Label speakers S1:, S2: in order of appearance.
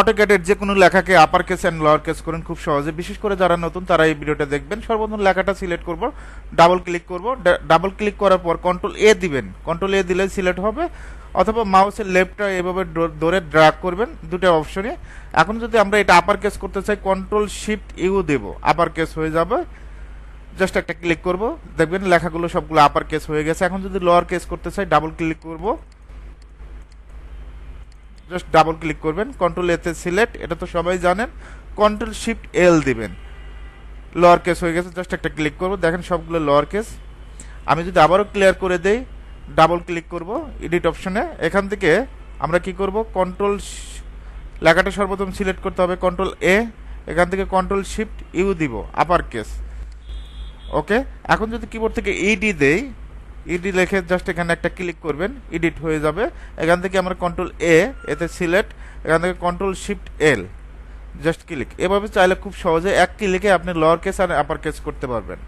S1: অটোক্যাটের যে কোনো লেখাকে upper case and lower case করেন খুব সহজে। বিশেষ করে যারা নতুন, তারা এই ভিডিওটা দেখবেন। সর্বপ্রথম লেখাটা সিলেক্ট করব ডাবল ক্লিক করব। ডাবল ক্লিক করার পর কন্ট্রোল এ দিবেন। কন্ট্রোল এ দিলে সিলেক্ট হবে। অথবা মাউসের লেফটটা এভাবে ধরে ড্র্যাগ করবেন দুটো অপশনে এখন যদি আমরা এটা আপার কেস করতে চাই কন্ট্রোল শিফট ইউ দেব। আপার কেস হয়ে যাবে। জাস্ট একটা ক্লিক করব। দেখবেন লেখাগুলো সবগুলো আপার কেস হয়ে গেছে। এখন যদি লোয়ার কেস করতে চাই ডাবল ক্লিক করব। জাস্ট ডাবল ক্লিক করবেন কন্ট্রোল এতে সিলেক্ট এটা তো সবাই জানেন কন্ট্রোল শিফট এল দিবেন। লোয়ার কেস হয়ে গেছে জাস্ট একটা ক্লিক করব, দেখেন সবগুলো লোয়ার কেস আমি যদি আবারও ক্লিয়ার করে দেই ডাবল ক্লিক করব এডিট অপশনে এখান থেকে আমরা কি করব কন্ট্রোল লেখাটা সর্বপ্রথম সিলেক্ট করতে হবে কন্ট্রোল এ এখান থেকে কন্ট্রোল শিফট ইউ দিব আপার কেস ওকে এখন যদি কিবোর্ড থেকে ইডি দেই ইডি লিখে জাস্ট এখানে একটা ক্লিক করবেন এডিট হয়ে যাবে। এখান থেকে আমরা কন্ট্রোল এ এতে সিলেক্ট এখান থেকে control shift L just click এভাবে চাইলে খুব সহজে এক ক্লিকে আপনি লোয়ার কেস আর আপার কেস করতে পারবেন।